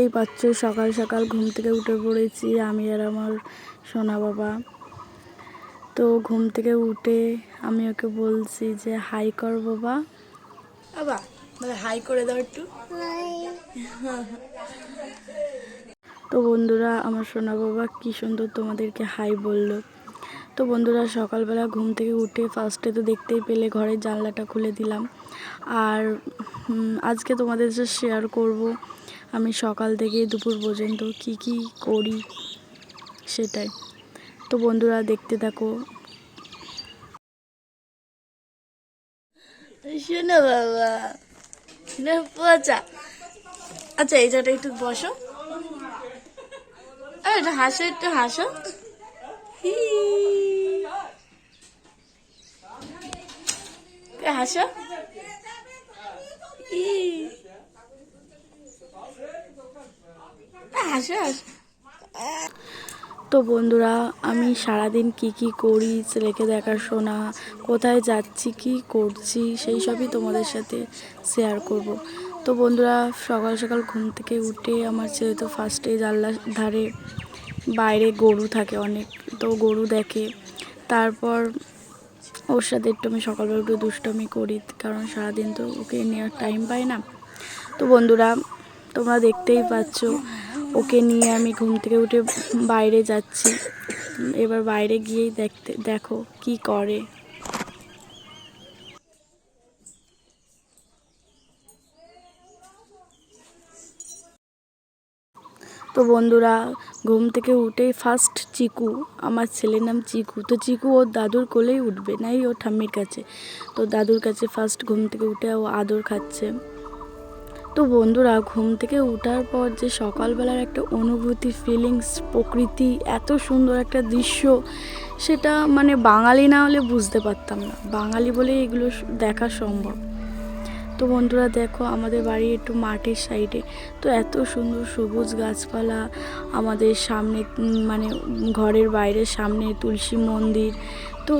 দেখতেই পাচ্ছ, সকাল সকাল ঘুম থেকে উঠে পড়েছি আমি আর আমার সোনা বাবা। তো ঘুম থেকে উঠে আমি ওকে বলছি যে, হাই কর বাবা। বাবা হাই করে দাও একটু। তো বন্ধুরা, আমার সোনা বাবা কি সুন্দর তোমাদেরকে হাই বলল। তো বন্ধুরা, সকালবেলা ঘুম থেকে উঠে ফার্স্টে তো দেখতেই পেলে, ঘরের জানলাটা খুলে দিলাম। আর আজকে তোমাদের যে শেয়ার করব। আমি সকাল থেকে দুপুর পর্যন্ত কি কি করি সেটাই। তো বন্ধুরা, দেখতে থাকো। শোনো বাবা পচা। আচ্ছা এই জায়গাটা একটু বসো। একটু হাসো একটু হাসো। হাসো। হি। হাসো হাসো তো বন্ধুরা, আমি সারাদিন কি কি করি, ছেলেকে দেখাশোনা কোথায় যাচ্ছি, কি করছি, সেই সবই তোমাদের সাথে শেয়ার করব। তো বন্ধুরা, সকাল সকাল ঘুম থেকে উঠে আমার ছেলে তো ফার্স্টে জানলার ধারে বাইরে গরু থাকে অনেক, তো গরু দেখে। তারপর ওর সাথে একটু আমি সকালবেলা একটু দুষ্টমি করি, কারণ সারাদিন তো ওকে নেওয়ার টাইম পাই না। তো বন্ধুরা, তোমরা দেখতেই পাচ্ছ ওকে নিয়ে আমি ঘুম থেকে উঠে বাইরে যাচ্ছি। এবার বাইরে গিয়েই দেখতে, দেখো কি করে। তো বন্ধুরা, ঘুম থেকে উঠেই ফার্স্ট চিকু, আমার ছেলের নাম চিকু। তো চিকু ওর দাদুর কোলেই উঠবে, নাই ওর ঠাম্মির কাছে। তো দাদুর কাছে ফার্স্ট ঘুম থেকে উঠে ও আদর খাচ্ছে। তো বন্ধুরা, ঘুম থেকে ওঠার পর যে সকালবেলার একটা অনুভূতি ফিলিংস প্রকৃতি, এত সুন্দর একটা দৃশ্য, সেটা মানে বাঙালি না হলে বুঝতে পারতাম না। বাঙালি বলে এগুলো দেখা সম্ভব। তো বন্ধুরা, দেখো আমাদের বাড়ি একটু মাঠের সাইডে তো এত সুন্দর সবুজ গাছপালা, আমাদের সামনে মানে ঘরের বাইরের সামনে তুলসী মন্দির। তো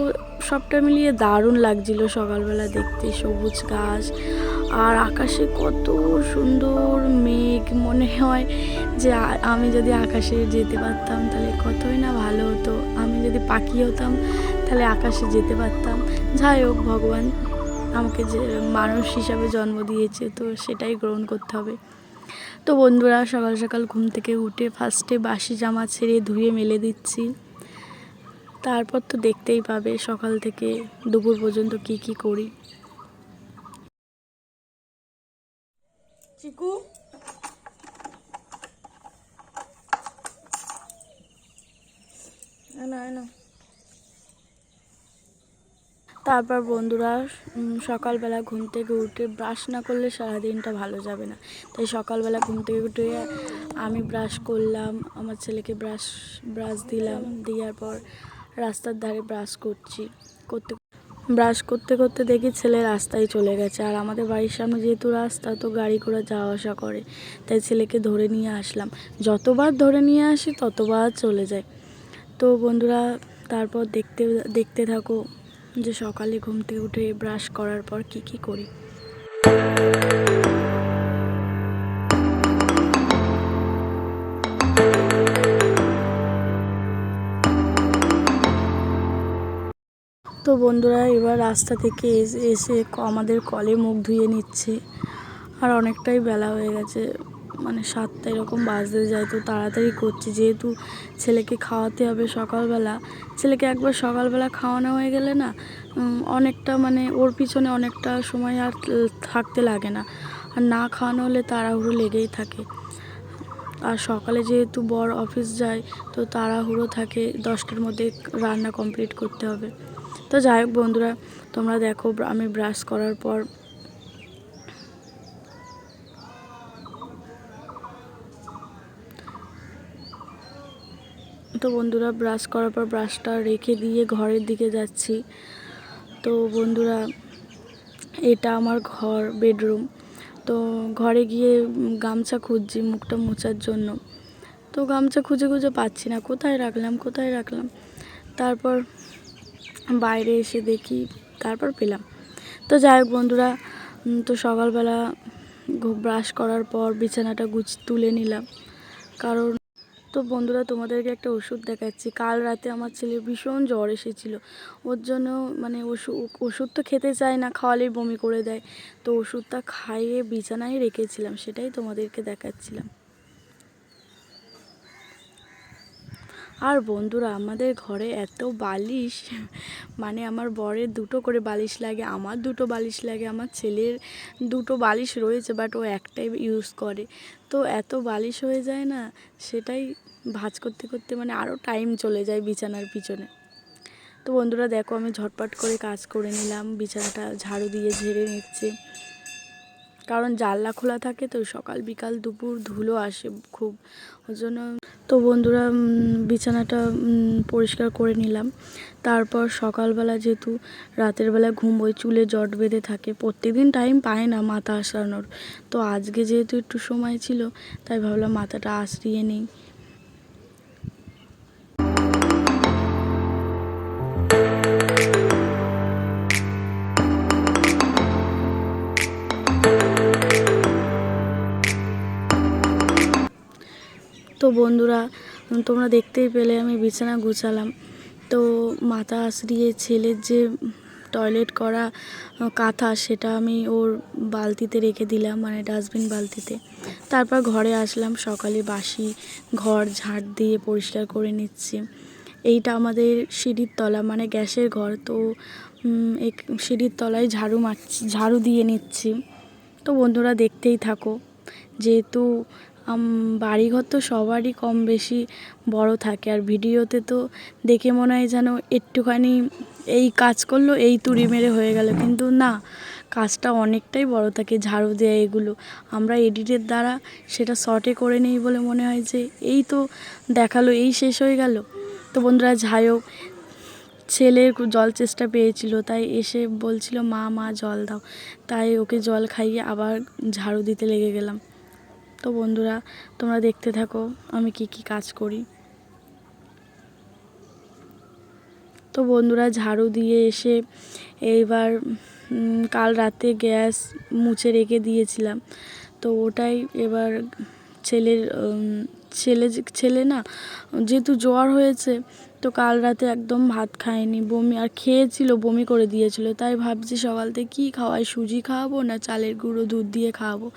সবটা মিলিয়ে দারুণ লাগছিল সকালবেলা দেখতে, সবুজ গাছ আর আকাশে কত সুন্দর মেঘ মনে হয় যে আমি যদি আকাশে যেতে পারতাম তাহলে কতই না ভালো হতো। আমি যদি পাখি হতাম তাহলে আকাশে যেতে পারতাম। যাই হোক, ভগবান আমাকে যে মানুষ হিসাবে জন্ম দিয়েছে, তো সেটাই গ্রহণ করতে হবে। তো বন্ধুরা, সকাল সকাল ঘুম থেকে উঠে ফার্স্টে বাসি জামা ছেড়ে ধুয়ে মেলে দিচ্ছি। তারপর তো দেখতেই পাবে সকাল থেকে দুপুর পর্যন্ত কি কি করি। চিকু তারপর বন্ধুরা সকালবেলা ঘুম থেকে উঠে ব্রাশ না করলে সারাদিনটা ভালো যাবে না। তাই সকালবেলা ঘুম থেকে উঠে আমি ব্রাশ করলাম আমার ছেলেকে ব্রাশ ব্রাশ দিলাম দেওয়ার পর রাস্তার ধারে ব্রাশ করছি। করতে ব্রাশ করতে করতে দেখি ছেলে রাস্তায় চলে গেছে। আর আমাদের বাড়ির সামনে যেহেতু রাস্তা, তো গাড়ি ঘোড়া যাওয়া আসা করে। তাই ছেলেকে ধরে নিয়ে আসলাম। যতবার ধরে নিয়ে আসি, ততবার চলে যায়। তো বন্ধুরা, তারপর দেখতে দেখতে থাকো যে সকালে ঘুম থেকে উঠে ব্রাশ করার পর কি কি করি। তো বন্ধুরা, এবার রাস্তা থেকে এসে আমাদের কলে মুখ ধুয়ে নিচ্ছে। আর অনেকটাই বেলা হয়ে গেছে মানে সাতটা এরকম বাজতে যায়। তো তাড়াতাড়ি করছি, যেহেতু ছেলেকে খাওয়াতে হবে সকালবেলা। ছেলেকে একবার সকালবেলা খাওয়ানো হয়ে গেলে না অনেকটা মানে ওর পিছনে অনেকটা সময় আর থাকতে লাগে না। আর না খাওয়ানো হলে তাড়াহুড়ো লেগেই থাকে। আর সকালে যেহেতু বর অফিস যায়, তো তাড়াহুড়ো থাকে, দশটার মধ্যে রান্না কমপ্লিট করতে হবে। তো যাই হোক বন্ধুরা, তোমরা দেখো আমি ব্রাশ করার পর তো বন্ধুরা ব্রাশ করার পর ব্রাশটা রেখে দিয়ে ঘরের দিকে যাচ্ছি। তো বন্ধুরা, এটা আমার ঘর বেডরুম তো ঘরে গিয়ে গামছা খুঁজছি মুখটা মোছার জন্য। তো গামছা খুঁজে খুঁজে পাচ্ছি না, কোথায় রাখলাম কোথায় রাখলাম? তারপর বাইরে এসে দেখি, তারপর পেলাম। তো যাই হোক বন্ধুরা তো সকালবেলা ব্রাশ করার পর বিছানাটা গুছ তুলে নিলাম। কারণ, তো বন্ধুরা তোমাদেরকে একটা ওষুধ দেখাচ্ছি। কাল রাতে আমার ছেলে ভীষণ জ্বর এসেছিল। ওর জন্য মানে ওষুধ ওষুধ তো খেতে চায় না, খাওয়ালেই বমি করে দেয়। তো ওষুধটা খাইয়ে বিছানায় রেখেছিলাম, সেটাই তোমাদেরকে দেখাচ্ছিলাম। আর বন্ধুরা, আমাদের ঘরে এত বালিশ মানে আমার বরের দুটো করে বালিশ লাগে, আমার দুটো বালিশ লাগে, আমার ছেলের দুটো বালিশ রয়েছে বাট ও একটাই ইউজ করে। তো এত বালিশ হয়ে যায় না, সেটাই ভাঁজ করতে করতে মানে আরও টাইম চলে যায় বিছানার পিছনে। তো বন্ধুরা, দেখো আমি ঝটপট করে কাজ করে নিলাম, বিছানাটা ঝাড়ু দিয়ে ঝেড়ে নিচ্ছি। কারণ জানলা খোলা থাকে তো সকাল বিকাল দুপুর ধুলো আসে খুব। ওই জন্য তো বন্ধুরা বিছানাটা পরিষ্কার করে নিলাম। তারপর সকালবেলা যেহেতু রাতের বেলা ঘুম ওই চুলে জট বেঁধে থাকে, প্রত্যেকদিন টাইম পায় না মাথা আসানোর। তো আজকে যেহেতু একটু সময় ছিল, তাই ভাবলাম মাথাটা আসরিয়ে নিই। তো বন্ধুরা, তোমরা দেখতেই পেলে আমি বিছানা গুছালাম। তো মাথা আশ্রিয়ে ছেলের যে টয়লেট করা কাঁথা সেটা আমি ওর বালতিতে রেখে দিলাম মানে ডাস্টবিন বালতিতে। তারপর ঘরে আসলাম, সকালে বাসি, ঘর ঝাড় দিয়ে পরিষ্কার করে নিচ্ছি। এইটা আমাদের সিঁড়ির তলা মানে গ্যাসের ঘর, তো এক, সিঁড়ির তলায় ঝাড়ু মারছি ঝাড়ু দিয়ে নিচ্ছি। তো বন্ধুরা দেখতেই থাকো, যেহেতু বাড়িঘর তো সবারই কম বেশি বড় থাকে। আর ভিডিওতে তো দেখে মনে হয় যেন একটুখানি এই কাজ করল, এই তুড়ি মেরে হয়ে গেল। কিন্তু না, কাজটা অনেকটাই বড় থাকে, ঝাড়ু দেয়া এগুলো। আমরা এডিটের দ্বারা সেটা শর্টে করে নেই বলে মনে হয় যে, এই তো দেখাল, এই শেষ হয়ে গেল। তো বন্ধুরা, যাই হোক, ছেলের জল চেষ্টা পেয়েছিল, তাই এসে বলছিল, মা মা, জল দাও। তাই ওকে জল খাইয়ে আবার ঝাড়ু দিতে লেগে গেলাম। তো বন্ধুরা, তোমরা দেখতে থাকো আমি কি কি কাজ করি। তো বন্ধুরা, ঝাড়ু দিয়ে এসে এইবার কাল রাতে গ্যাস মুছে রেখে দিয়েছিলাম। তো ওটাই এবার ছেলের ছেলে ছেলে না, যেহেতু জ্বর হয়েছে, তো কাল রাতে একদম ভাত খায়নি, বমি, আর খেয়েছিল, বমি করে দিয়েছিল। তাই ভাবছি সকাল থেকে কী খাওয়াই, সুজি খাওয়াবো না চালের গুঁড়ো দুধ দিয়ে খাওয়াবো?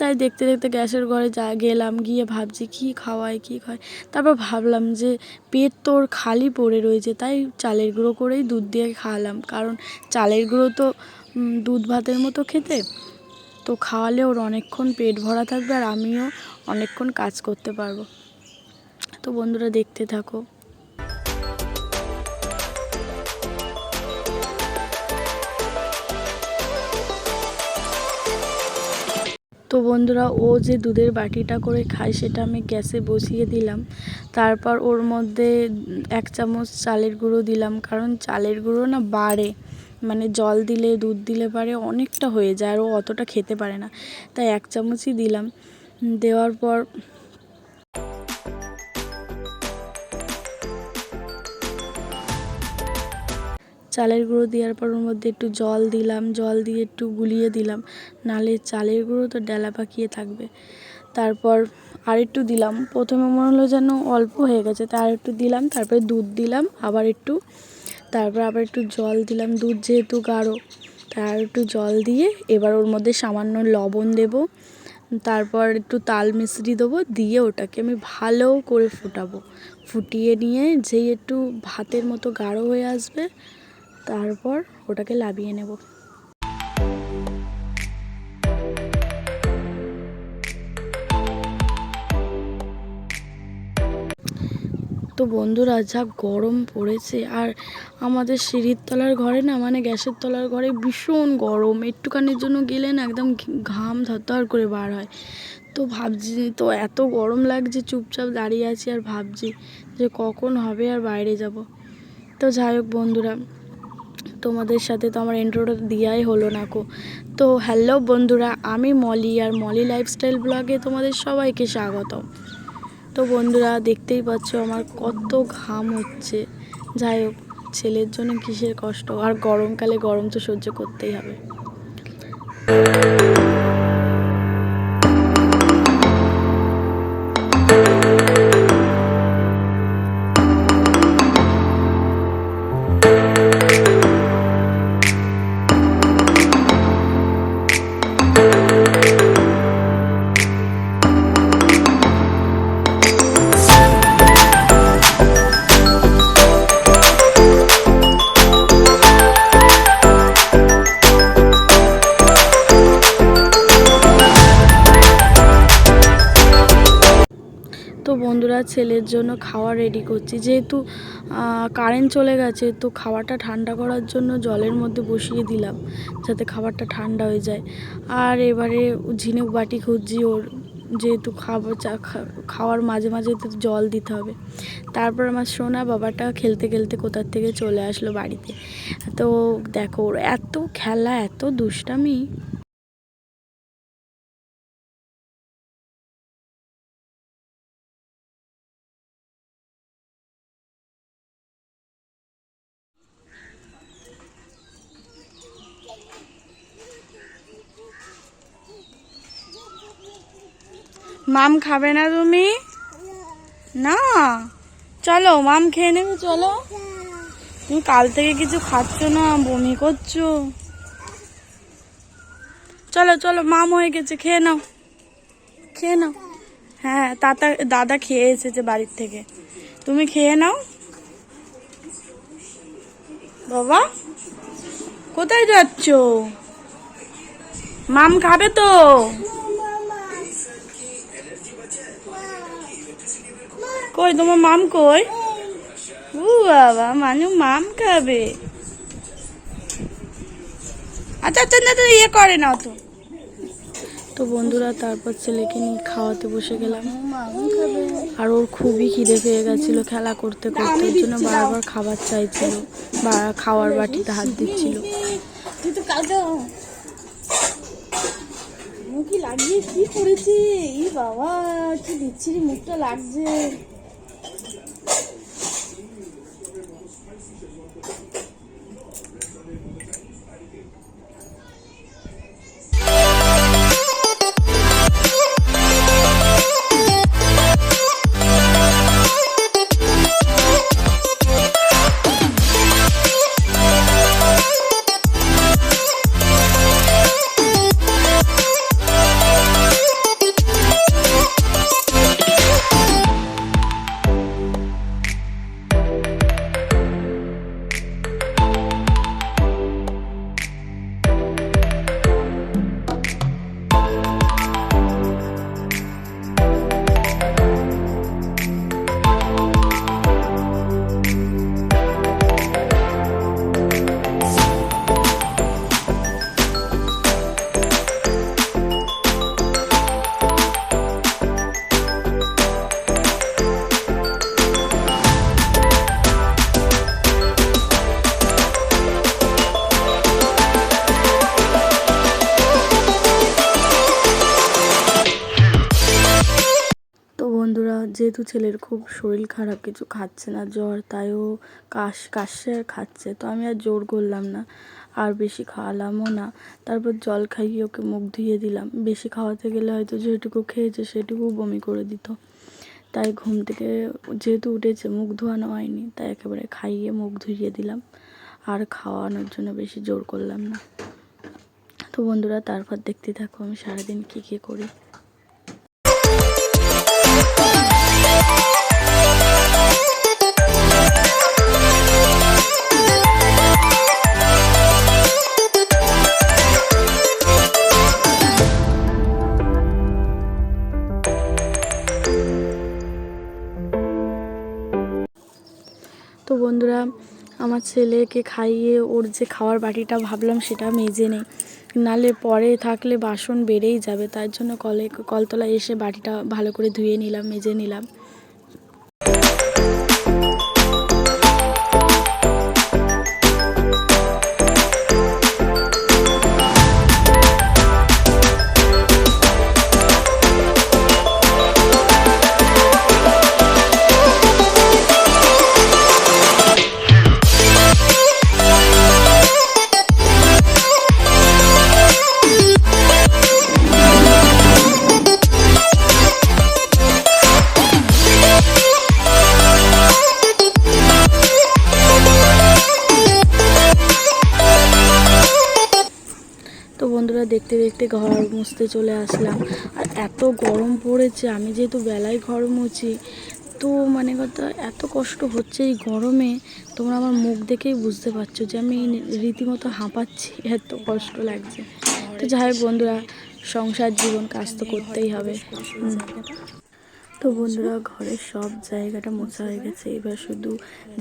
তাই দেখতে দেখতে গ্যাসের ঘরে যা গেলাম, গিয়ে ভাবছি কী খাওয়াই কী খাওয়াই তারপর ভাবলাম যে পেট তোর খালি পড়ে রয়েছে, তাই চালের গুঁড়ো করেই দুধ দিয়ে খাওয়ালাম। কারণ চালের গুঁড়ো তো দুধ ভাতের মতো খেতে। তো খাওয়ালে ওর অনেকক্ষণ পেট ভরা থাকবে আর আমিও অনেকক্ষণ কাজ করতে পারব। তো বন্ধুরা দেখতে থাকো। তো বন্ধুরা, ও যে দুধের বাটিটা করে খায় সেটা আমি গ্যাসে বসিয়ে দিলাম। তারপর ওর মধ্যে এক চামচ চালের গুঁড়ো দিলাম, কারণ চালের গুঁড়ো না বাড়ে। মানে জল দিলে, দুধ দিলে পারে, অনেকটা হয়ে যায়, আর ও অতটা খেতে পারে না। তাই এক চামচই দিলাম। দেওয়ার পর চালের গুঁড়ো দেওয়ার পর ওর মধ্যে একটু জল দিলাম, জল দিয়ে একটু গুলিয়ে দিলাম। নালে চালের গুঁড়ো তো ডেলা পাকিয়ে থাকবে। তারপর আর একটু দিলাম। প্রথমে মনে হলো যেন অল্প হয়ে গেছে তাই আর একটু দিলাম, তারপরে দুধ দিলাম, আবার একটু। তারপর আবার একটু জল দিলাম, দুধ যেহেতু গাঢ় তাই আর একটু জল দিয়ে এবার ওর মধ্যে সামান্য লবণ দেব। তারপর একটু তাল মিশ্রি দেবো, দিয়ে ওটাকে আমি ভালো করে ফোটাবো। ফুটিয়ে নিয়ে যেই একটু ভাতের মতো গাঢ় হয়ে আসবে তারপর ওটাকে লাবিয়ে নেব। তো বন্ধুরা, যা গরম পড়েছে, আর আমাদের সিঁড়ির তলার ঘরে না মানে গ্যাসের তলার ঘরে ভীষণ গরম। একটুখানির জন্য গেলে না একদম ঘাম ধর করে বার হয়। তো ভাবছি তো এত গরম লাগছে, চুপচাপ দাঁড়িয়ে আছি আর ভাবছি যে কখন হবে আর বাইরে যাব। তো যাই হোক বন্ধুরা তোমাদের সাথে তো আমার ইন্ট্রোটা দেওয়াই হলো না কো। তো হ্যালো বন্ধুরা, আমি মলি আর মলি লাইফস্টাইল ব্লগে তোমাদের সবাইকে স্বাগত তো বন্ধুরা, দেখতেই পাচ্ছ আমার কত ঘাম হচ্ছে। যাই হোক, ছেলের জন্য কিসের কষ্ট? আর গরমকালে গরম তো সহ্য করতেই হবে। ছেলের জন্য খাওয়া রেডি করছি। যেহেতু কারেন্ট চলে গেছে, তো খাওয়াটা ঠান্ডা করার জন্য জলের মধ্যে বসিয়ে দিলাম, যাতে খাবারটা ঠান্ডা হয়ে যায়। আর এবারে ঝিনুক বাটি খুঁজছি, ওর যেহেতু খাবার চা খাওয়ার মাঝে মাঝে তো জল দিতে হবে। তারপর আমার সোনা বাবাটা খেলতে খেলতে কোথার থেকে চলে আসলো বাড়িতে। তো দেখো, ওর এত খেলা, এত দুষ্টামি মাম খাবে না তুমি? না? চলো, মাম খেয়ে নেবে, চলো। তুমি কাল থেকে কিছু খাচ্ছ না, বমি করছ। চলো চলো, মাম হয়ে গেছে, খেয়ে নাও। খেয়ে নাও। হ্যাঁ তাতা, দাদা খেয়ে এসেছে বাড়ির থেকে। তুমি খেয়ে নাও। বাবা, কোথায় যাচ্ছ? মাম খাবে তো? কই? তোমার মাম কই? উ বাবা মানু মাম খাবে। আচ্ছা আচ্ছা না তো ইয়ে করে না তো। তো বন্ধুরা তারপর ছেলেকে নিয়ে খাওয়াতে বসে গেলাম। আর ওর খুবই খিদে পেয়ে গেছিল খেলা করতে করতে। ওর জন্য বারবার খাবার চাইছিল বা খাওয়ার বাটিতে হাত দিচ্ছিল। মুখি লাগিয়ে কি করেছে? ই বাবা কি মুখটা লাগছে। যেহেতু ছেলের খুব শরীর খারাপ, কিছু খাচ্ছে না, জ্বর তাই ও কাশ কাশছে আর খাচ্ছে, তো আমি আর জোর করলাম না। আর বেশি খাওয়ালামও না। তারপর জল খাইয়ে ওকে মুখ ধুয়ে দিলাম। বেশি খাওয়াতে গেলে হয়তো যেটুকু খেয়েছে সেটুকু বমি করে দিত। তাই ঘুম থেকে যেহেতু উঠেছে, মুখ ধোয়ানো হয়নি, তাই একেবারে খাইয়ে মুখ ধুইয়ে দিলাম। আর খাওয়ানোর জন্য বেশি জোর করলাম না। তো বন্ধুরা, তারপর দেখতে থাকো আমি সারাদিন কী কী করি। আমার ছেলেকে খাইয়ে ওর যে খাওয়ার বাটিটা ভাবলাম সেটা মেজে নেই। নালে পরে থাকলে বাসন বেড়েই যাবে, তার জন্য কলে, কলতলায় এসে বাটিটা ভালো করে ধুয়ে নিলাম, মেজে নিলাম। দেখতে ঘর মুছতে চলে আসলাম। আর এত গরম পড়েছে, আমি যেহেতু বেলায় ঘর মুছি, তো মানে কথা এত কষ্ট হচ্ছে এই গরমে। তোমরা আমার মুখ দেখেই বুঝতে পারছ যে আমি রীতিমতো হাঁপাচ্ছি, এত কষ্ট লাগছে। তো যাই হোক বন্ধুরা, সংসার জীবন কাজ তো করতেই হবে। তো বন্ধুরা, ঘরের সব জায়গাটা মোছা হয়ে গেছে। এবার শুধু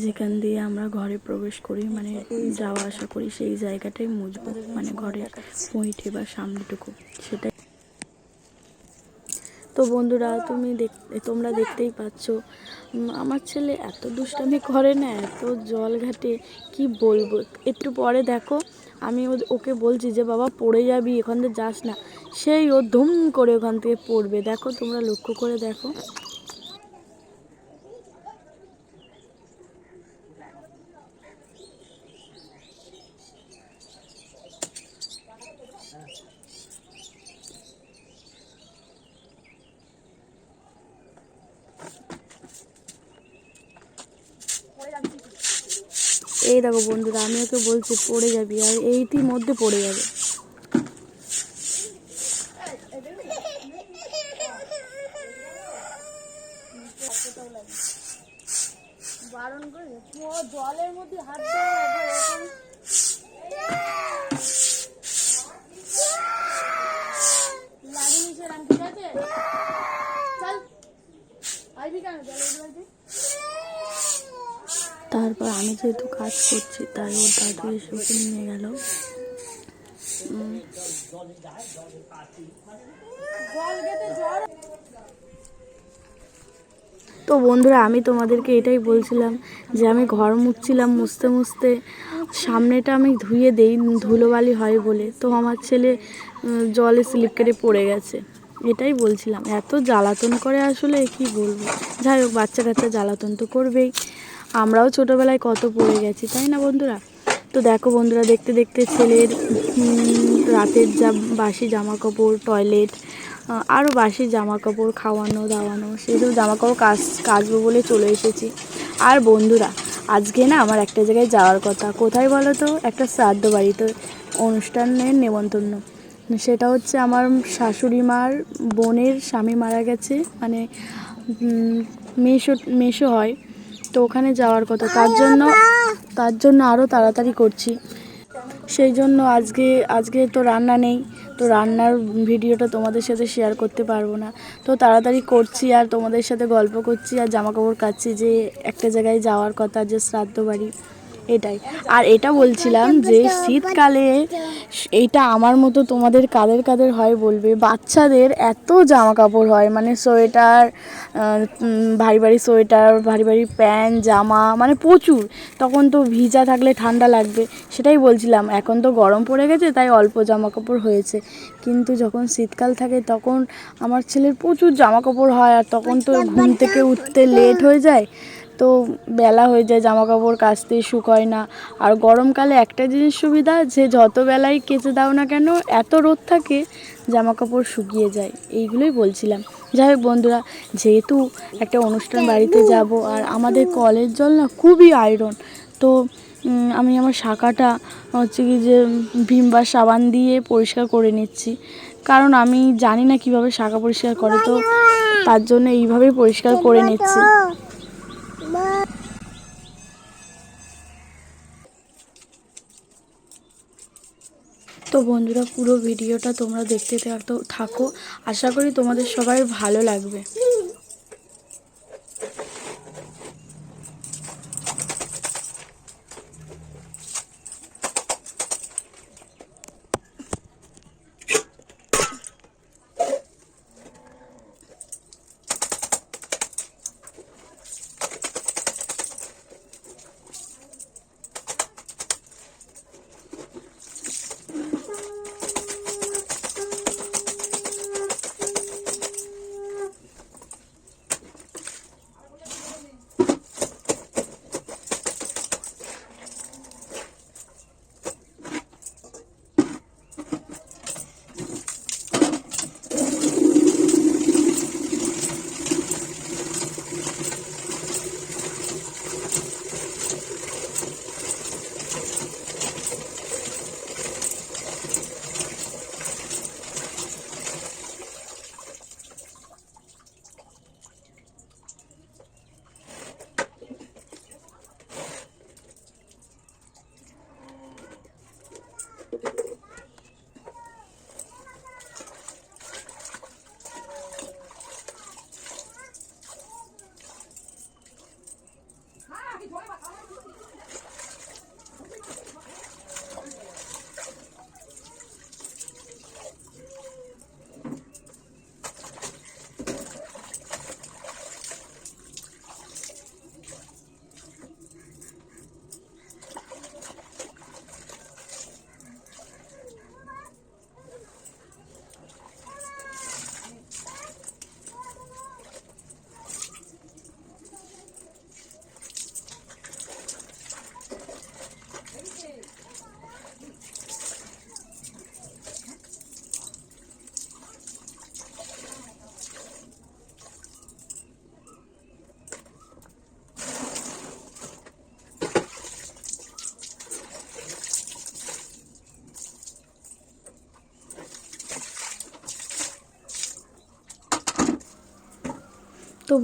যেখান দিয়ে আমরা ঘরে প্রবেশ করি মানে যাওয়া আসা করি, সেই জায়গাটাই মুছবো মানে ঘরের পইটে বা সামনেটুকু, সেটাই। তো বন্ধুরা, তুমি দেখ, তোমরা দেখতেই পাচ্ছ আমার ছেলে এত দুষ্টামি করে না, এত জল ঘাটে, কি বলব? একটু পরে দেখো আমি ওকে বলছি যে, বাবা, পড়ে যাবি, এখান থেকে যাস না। সেই ও ধুম করে ওখান থেকে পড়বে। দেখো, তোমরা লক্ষ্য করে দেখো। এই দেখো বন্ধুরা আমি ওকে বলছি পড়ে যাবি আর এইটির মধ্যে পড়ে যাবে। জলের মধ্যে হাত একবার এরকম লাগিনি সেরাম ঠিক আছে চল আসবি কেন জলের মধ্যে তারপর আমি যেহেতু কাজ করছি, তাই ওর দাদু এসে ওকে নিয়ে গেল। তো বন্ধুরা, আমি তোমাদেরকে এটাই বলছিলাম যে আমি ঘর মুছছিলাম মুছতে মুছতে, সামনেটা আমি ধুয়ে দেই, ধুলোবালি হয় বলে। তো আমার ছেলে জলে স্লিপ কেটে পড়ে গেছে। এটাই বলছিলাম। এত জ্বালাতন করে আসলে কি বলব? যাই হোক, বাচ্চা কাচ্চা জ্বালাতন তো করবেই। আমরাও ছোটোবেলায় কত পড়ে গেছি, তাই না বন্ধুরা? তো দেখো বন্ধুরা, দেখতে দেখতে ছেলের রাতের যা বাসি জামা কাপড় টয়লেট আরও বাসি জামা কাপড় খাওয়ানো, দাওয়ানো সেসব জামা কাপড় কাচ কাচবো বলে চলে এসেছি। আর বন্ধুরা, আজকে না আমার একটা জায়গায় যাওয়ার কথা। কোথায় বলো তো? একটা শ্রাদ্ধ বাড়িতে অনুষ্ঠানের নেমন্তন্ন। সেটা হচ্ছে আমার শাশুড়ি মার বোনের স্বামী মারা গেছে মানে মেশো মেশো হয়। তো ওখানে যাওয়ার কথা। তার জন্য তার জন্য আরও তাড়াতাড়ি করছি। সেই জন্য আজকে আজকে তো রান্না নেই। তো রান্নার ভিডিওটা তোমাদের সাথে শেয়ার করতে পারব না। তো তাড়াতাড়ি করছি আর তোমাদের সাথে গল্প করছি আর জামাকাপড় কাচ্ছি যে একটা জায়গায় যাওয়ার কথা, যে শ্রাদ্ধ বাড়ি। এটাই। আর এটা বলছিলাম যে শীতকালে এইটা আমার মতো তোমাদের কাদের কাদের হয় বলবে? বাচ্চাদের এত জামা কাপড় হয় মানে সোয়েটার ভারী ভারী সোয়েটার, ভারী ভারী প্যান্ট, জামা মানে প্রচুর। তখন তো ভিজা থাকলে ঠান্ডা লাগবে। সেটাই বলছিলাম, এখন তো গরম পড়ে গেছে, তাই অল্প জামা কাপড় হয়েছে। কিন্তু যখন শীতকাল থাকে তখন আমার ছেলের প্রচুর জামা কাপড় হয়, আর তখন তো ঘুম থেকে উঠতে লেট হয়ে যায়। তো বেলা হয়ে যায় জামা কাপড় কাচতে শুকোয় না। আর গরমকালে একটা জিনিস সুবিধা, যে যত বেলায় কেচে দাও না কেন, এত রোদ থাকে জামা কাপড় শুকিয়ে যায়। এইগুলোই বলছিলাম। যাই হোক বন্ধুরা, যেহেতু একটা অনুষ্ঠান বাড়িতে যাব, আর আমাদের কলের জল না খুবই আয়রন তো আমি আমার শাখাটা হচ্ছে কি যে ভীম বা সাবান দিয়ে পরিষ্কার করে নিচ্ছি। কারণ আমি জানি না কীভাবে শাখা পরিষ্কার করে, তো তার জন্য এইভাবেই পরিষ্কার করে নিচ্ছি। তো বন্ধুরা পুরো ভিডিওটা তোমরা দেখতে থাকো- আশা করি তোমাদের সবাই ভালো লাগবে।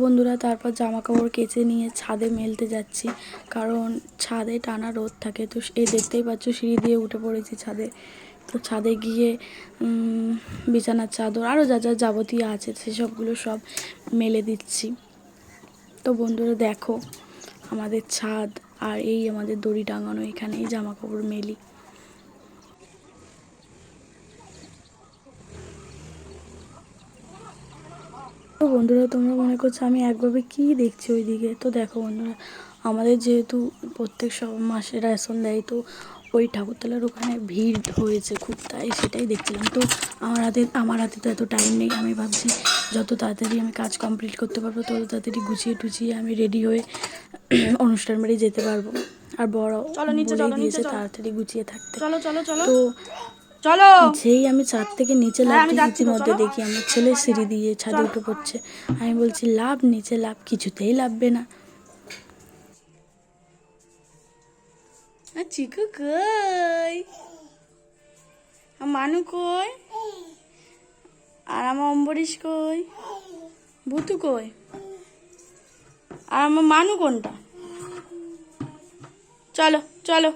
বন্ধুরা, তারপর জামা কাপড় কেচে নিয়ে ছাদে মেলতে যাচ্ছি। কারণ ছাদে টানা রোদ থাকে। তো এই দেখতেই পাচ্ছ, সিঁড়ি দিয়ে উঠে পড়েছি ছাদে। তো ছাদে গিয়ে বিছানার চাদর আরও যা যা যাবতীয় আছে সেসবগুলো সব মেলে দিচ্ছি। তো বন্ধুরা, দেখো আমাদের ছাদ আর এই আমাদের দড়ি টাঙানো এখানে এই জামা কাপড় মেলি। তো বন্ধুরা তোমরা মনে করছ আমি একভাবে কি দেখছি ওইদিকে? তো দেখো বন্ধুরা আমাদের যেহেতু প্রত্যেক সব মাসে রেশন দেয় তো ওই ঠাকুরতলার ওখানে ভিড় হয়েছে খুব তাই সেটাই দেখছিলাম। তো আমার হাতে আমার হাতে তো এত টাইম নেই আমি ভাবছি যত তাড়াতাড়ি আমি কাজ কমপ্লিট করতে পারব তত তাড়াতাড়ি গুছিয়ে টুছিয়ে আমি রেডি হয়ে অনুষ্ঠান বাড়ি যেতে পারব। আর বড় চলো নিচে, বলেই চলো নিচে, দিয়েছে তাড়াতাড়ি গুছিয়ে থাকতে। চলো চলো চলো। তো চলো। যেই আমি ছাদ থেকে নিচে হ্যাঁ, চলো। দেখি আমার ছেলে সিঁড়ি দিয়ে ছাদে উঠে পড়ছে। আমি বলছি লাভ নিচে লাভ কিছুতেই লাভবে না। চিকু কই? আর মানু কই? আর আমার অম্বরীশ কই? ভুতু কই? আর আমার মানু কোনটা? চলো চলো।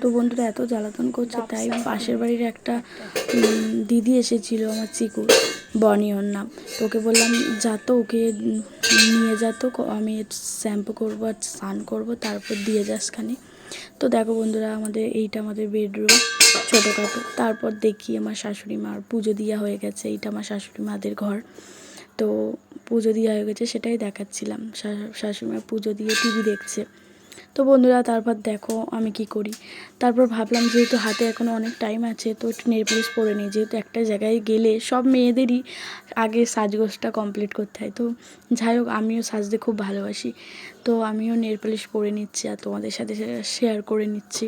তো বন্ধুরা এত জ্বালাতন করছে, তাই পাশের বাড়ির একটা দিদি এসেছিল আমার চিকু, বনি ওর নাম। তো ওকে বললাম, যা তো ওকে নিয়ে যা তো, ক- আমি শ্যাম্পু করব আর স্নান করব, তারপর দিয়ে যাস খানি। তো দেখো বন্ধুরা, আমাদের এইটা আমাদের বেডরুম ছোটোখাটো। তারপর দেখি আমার শাশুড়ি মার পুজো দেওয়া হয়ে গেছে, এইটা আমার শাশুড়ি মাদের ঘর। তো পুজো দেওয়া হয়ে গেছে, সেটাই দেখাচ্ছিলাম। শাশুড়ি মা পুজো দিয়ে টিভি দেখছে। তো বন্ধুরা, তারপর দেখো আমি কি করি। তারপর ভাবলাম, যেহেতু হাতে এখনও অনেক টাইম আছে, তো একটু নেলপলিশ পরে নিই। যেহেতু একটা জায়গায় গেলে সব মেয়েদেরই আগে সাজগোজটা কমপ্লিট করতে হয়। তো যাই হোক, আমিও সাজতে খুব ভালোবাসি। তো আমিও নেলপলিশ পরে নিচ্ছি আর তোমাদের সাথে শেয়ার করে নিচ্ছি।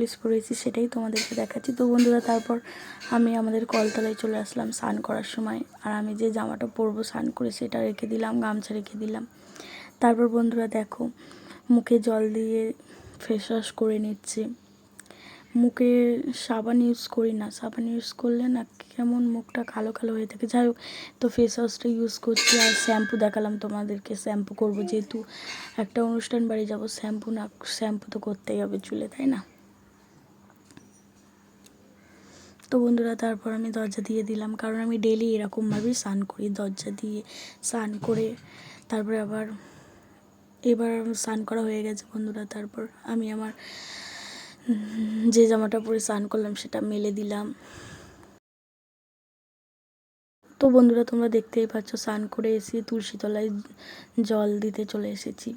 পলিশ পরেছি সেটাই তোমাদেরকে দেখাচ্ছি। তো বন্ধুরা, তারপর আমি আমাদের কলতলায় চলে আসলাম স্নান করার সময়। আর আমি যে জামাটা পরবো স্নান করে, সেটা রেখে দিলাম, গামছা রেখে দিলাম। তারপর বন্ধুরা, দেখো, মুখে জল দিয়ে ফেস ওয়াশ করে নিচ্ছি। মুখে সাবান ইউজ করি না। সাবান ইউজ করলে না কেমন মুখটা কালো কালো হয়ে থাকে। যাই হোক, তো ফেস ওয়াশটা ইউজ করছি। আর শ্যাম্পু দেখালাম তোমাদেরকে। শ্যাম্পু করব যেহেতু একটা অনুষ্ঠান বাড়ি যাব শ্যাম্পু না শ্যাম্পু তো করতেই হবে চুলে, তাই না? তো বন্ধুরা, তারপর আমি দরজা দিয়ে দিলাম। কারণ আমি ডেলি এরকমভাবেই স্নান করি, দরজা দিয়ে স্নান করে তারপরে আবার, এবার স্নান করা হয়ে গেছে বন্ধুরা। তারপর আমি আমার যে জামাটা পরে স্নান করলাম সেটা মেলে দিলাম। তো বন্ধুরা, তোমরা দেখতেই পাচ্ছ, স্নান করে এসে তুলসী তলায় জল দিতে চলে এসেছি।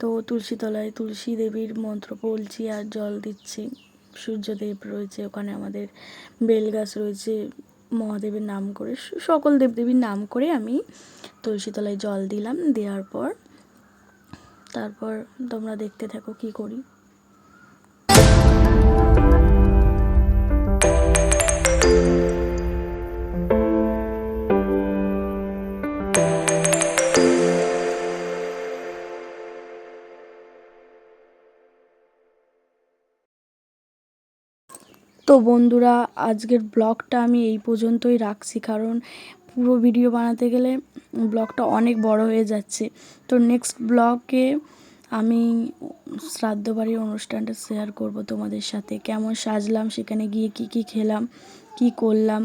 তো তুলসী তলায় তুলসী দেবীর মন্ত্র বলছি আর জল দিচ্ছি। সূর্যদেব রয়েছে, ওখানে আমাদের বেলগাছ রয়েছে, মহাদেবের নাম করে সকল দেবদেবীর নাম করে আমি তুলসীতলায় জল দিলাম, দেওয়ার পর, তারপর তোমরা দেখতে থাকো কি করি। তো বন্ধুরা, আজকের ব্লগটা আমি এই পর্যন্তই রাখছি, কারণ পুরো ভিডিও বানাতে গেলে ব্লগটা অনেক বড় হয়ে যাচ্ছে। তো নেক্সট ব্লগে আমি শ্রাদ্ধ বাড়ির অনুষ্ঠানটা শেয়ার করব তোমাদের সাথে। কেমন সাজলাম, সেখানে গিয়ে কি কি খেলাম কি করলাম?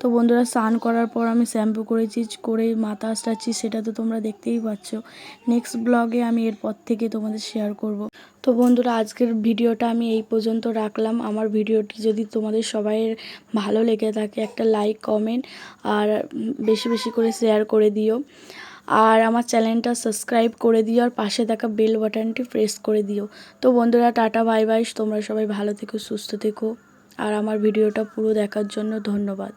তো বন্ধুরা স্নান করার পর আমি শ্যাম্পু করেছি, করে মাথা আসটাচ্ছি সেটা তো তোমরা দেখতেই পাচ্ছ। নেক্সট ব্লগে আমি এরপর থেকে তোমাদের শেয়ার করব। তো বন্ধুরা, আজকের ভিডিওটা আমি এই পর্যন্ত রাখলাম। আমার ভিডিওটি যদি তোমাদের সবাইয়ের ভালো লেগে থাকে, একটা লাইক কমেন্ট আর বেশি বেশি করে শেয়ার করে দিও। আর আমার চ্যানেলটা সাবস্ক্রাইব করে দিও, আর পাশে থাকা বেল বাটনটি প্রেস করে দিও। তো বন্ধুরা, টাটা বাই বাই তোমরা সবাই ভালো থেকো, সুস্থ থেকো। আর আমার ভিডিওটা পুরো দেখার জন্য ধন্যবাদ।